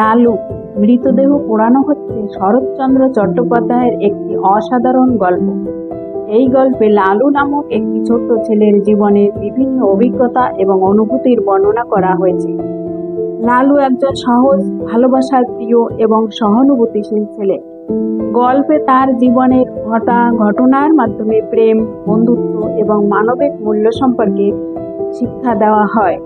লালু, মৃতদেহ পোড়ানো হচ্ছে শরৎচন্দ্র চট্টোপাধ্যায়ের একটি অসাধারণ গল্প। এই গল্পে লালু নামক একটি ছোট্ট ছেলের জীবনের বিভিন্ন অভিজ্ঞতা এবং অনুভূতির বর্ণনা করা হয়েছে। লালু একজন সহজ, ভালোবাসার প্রিয় এবং সহানুভূতিশীল ছেলে। গল্পে তার জীবনের ঘটা, ঘটনার মাধ্যমে প্রেম, বন্ধুত্ব এবং মানবিক মূল্য সম্পর্কে শিক্ষা দেওয়া হয়।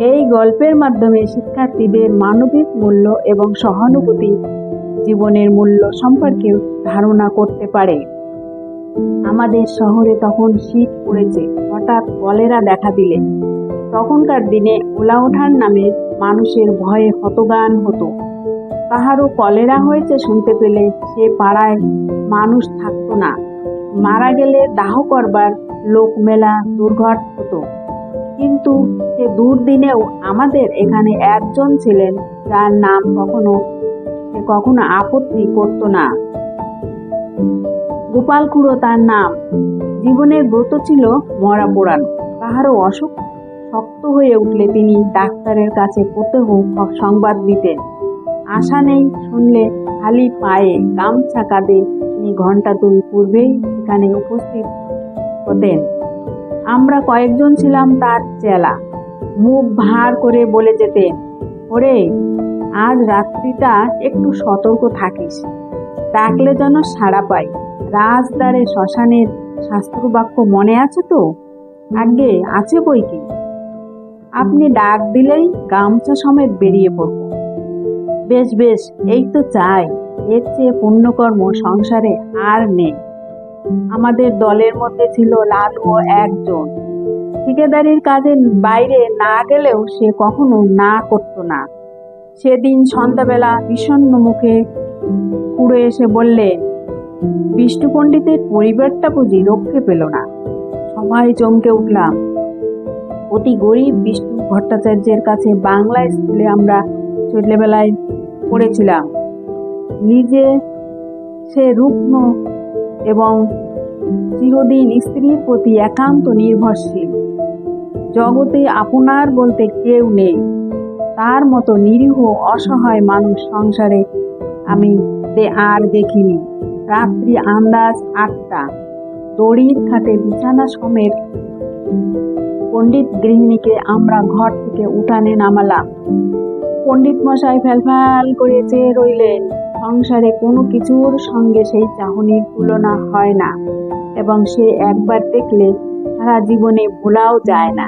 এই গল্পের মাধ্যমে শিক্ষার্থীদের মানবিক মূল্য এবং সহানুভূতি জীবনের মূল্য সম্পর্কে ধারণা করতে পারে। আমাদের শহরে তখন শীত পড়েছে, হঠাৎ কলেরা দেখা দিলে। তখনকার দিনে ওলা ওঠার নামে মানুষের ভয়ে হতগান হতো। কাহারও কলেরা হয়েছে শুনতে পেলে সে পাড়ায় মানুষ থাকতো না। মারা গেলে দাহ করবার লোক মেলা দুর্ঘট হতো। কিন্তু সে দুর্দিনেও আমাদের এখানে একজন ছিলেন, যার নাম কখনো, সে কখনো আপত্তি করতো না। গোপাল খুড়ো তার নাম, জীবনের ব্রত ছিল মরা পোড়ানো। কাহারও অসুখ শক্ত হয়ে উঠলে তিনি ডাক্তারের কাছে প্রত্যহ সংবাদ দিতেন। আশা নেই শুনলে খালি পায়ে গামছা কাঁধে তিনি ঘণ্টা দুই পূর্বেই সেখানে উপস্থিত হতেন। আমরা কয়েকজন ছিলাম তার চেলা। মুখ ভার করে বলে যেতেন, ওরে, আজ রাত্রিটা একটু সতর্ক থাকিস। ডাকলে যেন সাড়া পাই। রাজদ্বারে শ্মশানের শাস্ত্রবাক্য মনে আছে তো? আগে আছে বই কি? আপনি ডাক দিলেই গামছা সমেত বেরিয়ে পড়ব। বেশ বেশ, এই তো চাই। এর চেয়ে পুণ্যকর্ম সংসারে আর নেই। আমাদের দলের মধ্যে ছিল লালু একজন। ঠিকাদারির কাজে বাইরে না গেলেও সে কখনো না করতো না। সেদিন সন্ধ্যাবেলা বিষণ্ণ মুখে খুঁড়ে এসে বললেন বিষ্ণু পণ্ডিতের পরিবারটা বুঝি রক্ষে পেল না। সবাই চমকে উঠলাম। অতি গরিব বিষ্ণু ভট্টাচার্যের কাছে বাংলা স্কুলে আমরা ছোটবেলায় পড়েছিলাম। নিজে সে রুগ্ন এবং চিরদিন স্ত্রীর প্রতি একান্ত নির্ভরশীল। জগতে আপনার বলতে কেউ নেই। তার মতো নিরীহ, অসহায় মানুষ সংসারে আমি আর দেখিনি। রাত্রি আন্দাজ আটটা। দড়ির খাটে বিছানা সমেত পণ্ডিত গৃহিণীকে আমরা ঘর থেকে উঠানে নামালাম। পণ্ডিত মশাই ফ্যালফ্যাল করে চেয়ে রইলেন। সংসারে কোনো কিছুর সঙ্গে সেই চাহনির তুলনা হয় না, এবং সে একবার দেখলে সারা জীবনে ভোলাও যায় না।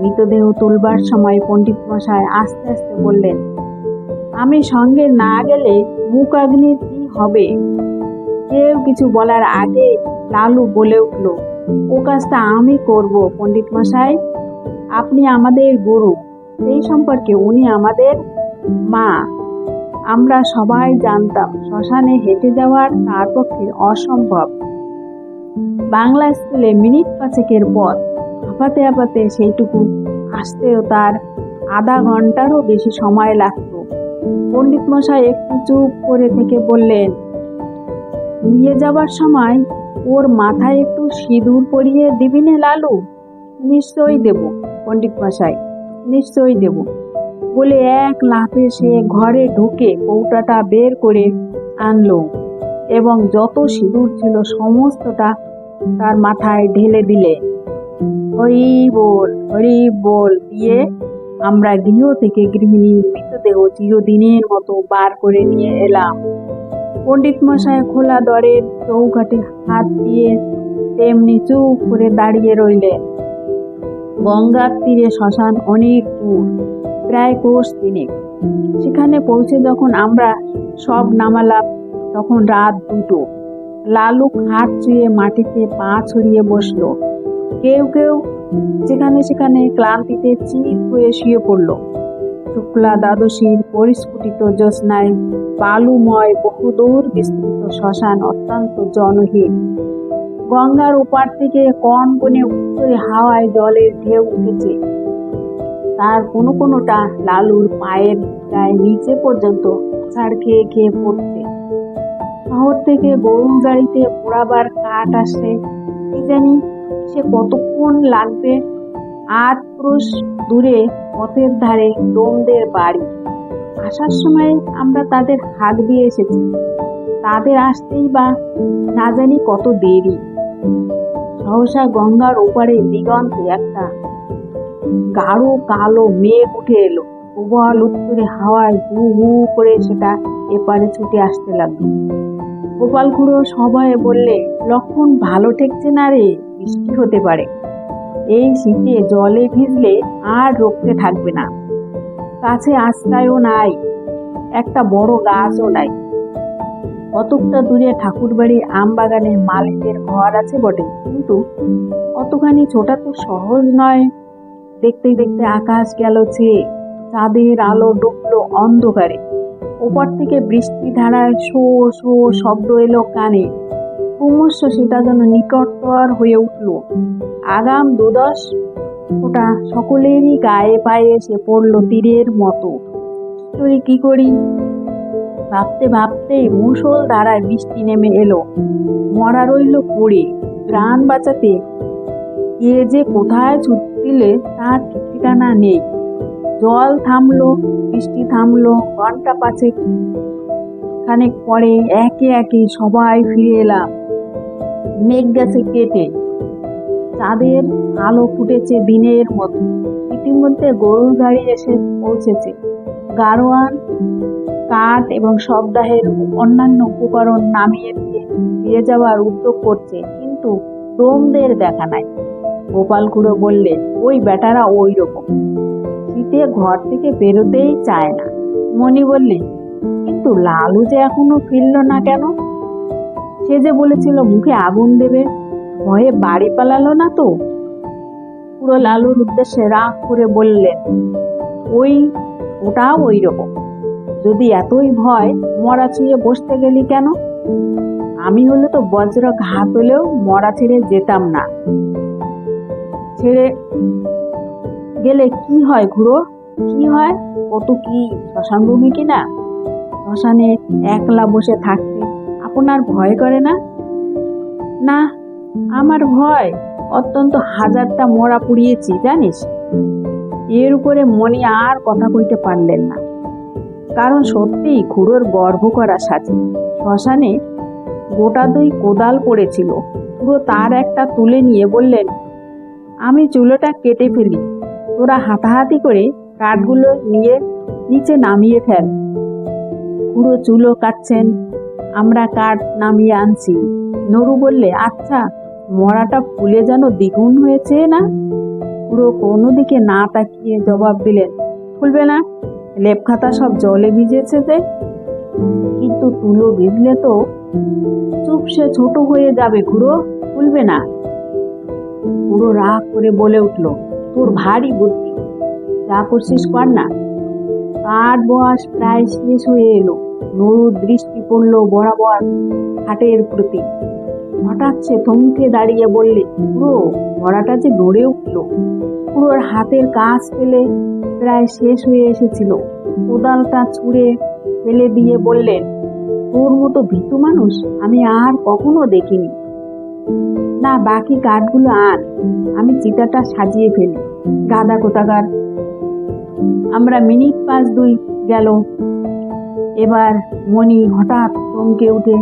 মৃতদেহ তুলবার সময় পণ্ডিত মশাই আস্তে আস্তে বললেন, আমি সঙ্গে না গেলে মুখাগ্নির কি হবে? কেউ কিছু বলার আগে লালু বলে উঠল, ও কাজটা আমি করব পণ্ডিত মশাই। আপনি আমাদের গুরু। সেই সম্পর্কে উনি আমাদের মা। আমরা সবাই জানতাম শ্মশানে হেঁটে যাওয়ার তার পক্ষে অসম্ভব। বাংলা স্কুলে মিনিট পাঁচেকের পথ। হাঁপাতে হাঁপাতে সেইটুকু আসতেও তার আধা ঘন্টারও বেশি সময় লাগতো। পণ্ডিত মশাই একটু চুপ করে থেকে বললেন, নিয়ে যাবার সময় ওর মাথায় একটু সিঁদুর পরিয়ে দিবি নে লালু? নিশ্চয়ই দেব। পণ্ডিত মশাই নিশ্চয়ই দেব। বলে এক লাফে সে ঘরে ঢুকে কৌটাটা বের করে আনলো এবং যত সিঁদুর ছিল সমস্তটা তার মাথায় ঢেলে দিলে। হরি বল হরি বল দিয়ে আমরা গৃহ থেকে গৃহিণীর মৃতদেহ চিরদিনের মতো বার করে নিয়ে এলাম। পণ্ডিত মশাই খোলা দরের চৌকাঠে হাত দিয়ে তেমনি চুপ করে দাঁড়িয়ে রইলেন। গঙ্গার তীরে শ্মশান অনেক দূর, প্রায় কোষ তিনেক। সেখানে পৌঁছে যখন আমরা সব নামালাম, তখন রাত দুটো। লালু হাত চুয়ে মাটিতে পা ছড়িয়ে বসল। কেউ কেউ যেখানে সেখানে ক্লান্তিতে চিত হয়ে শুয়ে পড়ল। শুক্লা দ্বাদশীর পরিস্ফুটিত জ্যোৎস্নায় বালুময় বহুদূর বিস্তৃত শ্মশান অত্যন্ত জনহীন। গঙ্গার ওপার থেকে কন বনে উত্তরে হাওয়ায় জলের ঢেউ উঠেছে। তার কোনো কোনোটা লালুর পায়ের গায়ে নিচে পর্যন্ত ছাড় খেয়ে খেয়ে পড়ছে। শহর থেকে গরুর গাড়িতে পোড়াবার কাঠ আসে। কি জানি সে কতক্ষণ লাগবে। আট ক্রোশ দূরে পথের ধারে ডোমদের বাড়ি। আসার সময় আমরা তাদের হাত দিয়ে এসেছি। তাদের আসতেই বা না জানি কত দেরি। সহসা গঙ্গার ওপারে দিগন্তে একটা গাঢ় কালো মেঘ উঠে এলো। প্রবল উত্তরে হাওয়ায় হু হু করে সেটা এপারে ছুটে আসতে লাগল। গোপাল খুড়ো সবাই বললে, লক্ষণ ভালো ঠেকছে না রে? বৃষ্টি হতে পারে। এই শীতে জলে ভিজলে আর রোগতে থাকবে না। কাছে আশ্রয়ও নাই, একটা বড় গাছও নাই। কতকটা দূরে ঠাকুরবাড়ির আম বাগানে মালিকের ঘর আছে বটে, কিন্তু কতখানি ছোটা তো সহজ নয়। দেখতে দেখতে আকাশ গেল ছেয়ে চাঁদের আলো ডুবলো অন্ধকারে। ওপর থেকে বৃষ্টি ধারায় শো শো শব্দ এলো কানে। ক্রমশ সেটা যেন নিকটতর হয়ে উঠল। আগাম দুদশ ওটা সকলেরই গায়ে পায়ে এসে পড়ল তীরের মতো। করি কি করি? ভাবতে ভাবতে মুষল ধারায় বৃষ্টি নেমে এলো। মরা রইল পড়ে, প্রাণ বাঁচাতে। কে যে কোথায় ছুট দিলে তার ঠিক ঠিকানা নেই। জল থামলো, বৃষ্টি থামলো ঘণ্টা পাঁচেক। খানেক পরে একে একে সবাই ফিরে এলাম। মেঘ গেছে কেটে। চাঁদের আলো ফুটেছে দিনের মতো। ইতিমধ্যে গরুর গাড়ি এসে পৌঁছেছে। গাড়োয়ান কাঠ এবং সপ্তাহের অন্যান্য উপকরণ নামিয়ে দিয়ে ফিরে যাওয়ার উদ্যোগ করছে, কিন্তু দমদের দেখা নাই। গোপাল খুড়ো বললে, ওই বেটারা ওই রকম শীতে ঘর থেকে বেরোতেই চায় না। মণি বললে, কিন্তু লালু যে এখনও ফিরল না কেন? সে যে বলেছিল, মুখে আগুন দেবে, ভয়ে বাড়ি পালালো না তো? পুরো লালুর উদ্দেশ্যে রাগ করে বললেন, ওই, ওটাও ওই রকম যদি এতই ভয়, মরা ছুঁয়ে বসতে গেলি কেন? আমি হলে তো বজ্র ঘাত হলেও মরা ছেড়ে যেতাম না। ছেড়ে গেলে কি হয় ঘুরো কি হয়? কত কি শ্মশান ভূমি কিনা শ্মশানে একলা বসে থাকতে আপনার ভয় করে না? না, আমার ভয়। অত্যন্ত হাজারটা মরা পুড়িয়েছি, জানিস? এর উপরে মনি আর কথা কইতে পারলেন না। কারণ সত্যিই খুড়োর গর্ভ করা সাজে শ্মশানে গোটা দুই কোদাল পড়েছিল। পুরো তার একটা তুলে নিয়ে বললেন, আমি চুলোটা কেটে ফেলি। তোরা হাতাহাতি করে কাঠগুলো নিয়ে নিচে নামিয়ে ফেল। পুরো চুলো কাটছেন, আমরা কাঠ নামিয়ে আনছি। নরু বললে আচ্ছা মরাটা ফুলে যেন দ্বিগুণ হয়েছে না? পুরো কোনো দিকে না তাকিয়ে জবাব দিলেন, ফুলবে না। লেপ খাতা সব জলে ভিজেছে যে। কিন্তু তুলো ভিজলে তো চুপসে ছোট হয়ে যাবে খুড়ো ফুলবে না। পুরো রাগ করে বলে উঠল, তোর ভারী বুদ্ধি, যা করছিস কর না। কাঠ বয়স প্রায় শেষ হয়ে এলো। নরুর দৃষ্টি পড়ল বরাবর হাটের প্রতি। হঠাৎ সে থমকে দাঁড়িয়ে বললে পুরো মরাটা যে নড়ে উঠল পুরোর হাতের কাজ ফেলে প্রায় শেষ হয়ে এসেছিল। কোদালটা ছুঁড়ে ফেলে দিয়ে বললেন, তোর মতো ভীতু মানুষ আমি আর কখনো দেখিনি। না, বাকি কাঠগুলো আন। আমি চিতাটা সাজিয়ে ফেলি। গাদা কোথাকার? আমরা মিনিট পাঁচ দুই গেল। এবার মণি হঠাৎ চমকে উঠে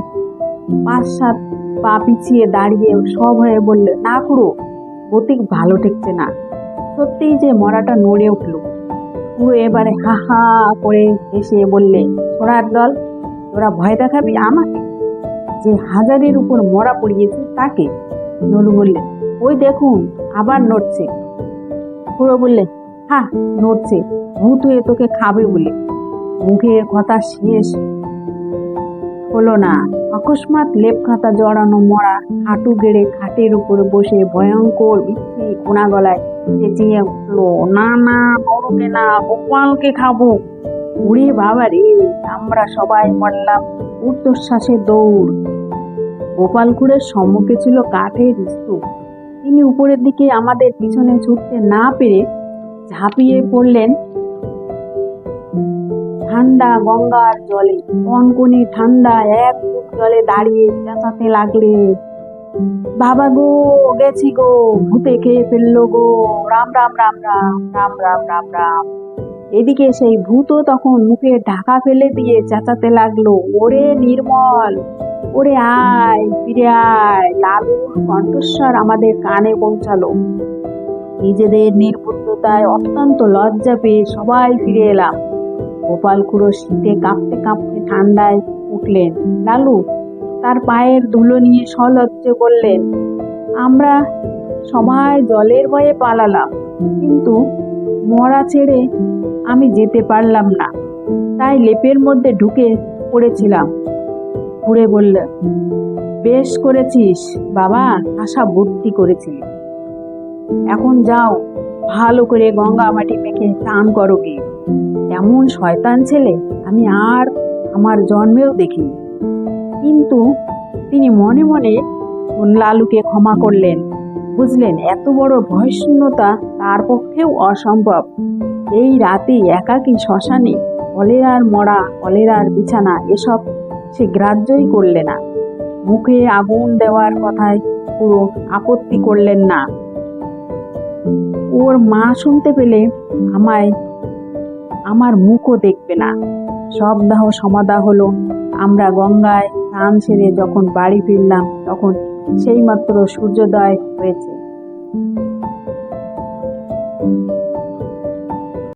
পাঁচ সাত পা পিছিয়ে দাঁড়িয়ে সব হয়ে বললে, না খুড়ো গতিক ভালো ঠেকছে না। সত্যিই যে মরাটা নড়ে উঠল। পুরো এবারে হা হা করে এসে বললে ছোড়ার দল, তোরা ভয় দেখাবি আমাকে? যে হাজারের উপর মরা পড়িয়েছে তাকে? নলু বললে, ওই দেখুন, আবার নড়ছে। খুড়ো বললে, হা, নড়ছে, ভূত হয়ে তোকে খাবে বলে। মুখের কথা শেষ হলো না। অকস্মাৎ লেপ খাতা জড়ানো মরা হাঁটু গেড়ে খাটের উপরে বসে ভয়ঙ্কর বিচ্ছি কোনা গলায় চেঁচিয়ে উঠল, না না নরকে না, গোপালকে খাব। উড়ে বাবা রে, আমরা সবাই মরলাম। ঊর্ধ্বশ্বাসে দৌড়। গোপালপুরের সম্মুখে ছিল কাঠের স্তূপ। তিনি উপরের দিকে আমাদের পিছনে ছুটতে না পেরে ঝাঁপিয়ে পড়লেন ঠান্ডা গঙ্গার জলে, কনকনে ঠান্ডা এক বুক জলে দাঁড়িয়ে চেঁচাতে লাগলে। বাবা গো, গেছি গো, ভূতে খেয়ে ফেলল গো। রাম রাম রাম রাম রাম রাম রাম রাম। এদিকে সেই ভূতও তখন মুখে ঢাকা ফেলে দিয়ে চেঁচাতে লাগল। ওরে নির্মল, ওরে আয়, ফিরে আয়। লালুর কণ্ঠস্বর আমাদের কানে পৌঁছালো। নিজেদের নির্বুদ্ধতায় অত্যন্ত লজ্জা পেয়ে সবাই ফিরে এলাম। গোপাল খুড়ো শীতে কাঁপতে কাঁপতে ঠান্ডায় উঠলেন। লালু তার পায়ের ধুলো নিয়ে সলজ্জে বললেন, আমরা সবাই জলের ভয়ে পালালাম, কিন্তু মরা ছেড়ে আমি যেতে পারলাম না। তাই লেপের মধ্যে ঢুকে পড়েছিলাম। ঘুরে বলল, বেশ করেছিস বাবা, আশা বুদ্ধি করেছিলি। এখন যাও, ভালো করে গঙ্গা মাটি মেখে স্নান করো কি এমন শয়তান ছেলে আমি আর আমার জন্মেও দেখিনি। কিন্তু তিনি মনে মনে লালুকে ক্ষমা করলেন। বুঝলেন, এত বড় ভয়শূন্যতা তার পক্ষেও অসম্ভব। এই রাতে একাকী শ্মশানে কলেরার মরা কলেরার বিছানা, এসব সে গ্রাহ্যই করলে না। মুখে আগুন দেওয়ার কথায় পুরো আপত্তি করলেন না। ওর মা শুনতে পেলে আমায় আমার মুখও দেখবে না। সব দাহ সমাধা হলো। আমরা গঙ্গায় স্নান সেরে যখন বাড়ি ফিরলাম, তখন সেইমাত্র সূর্যোদয় হয়েছে।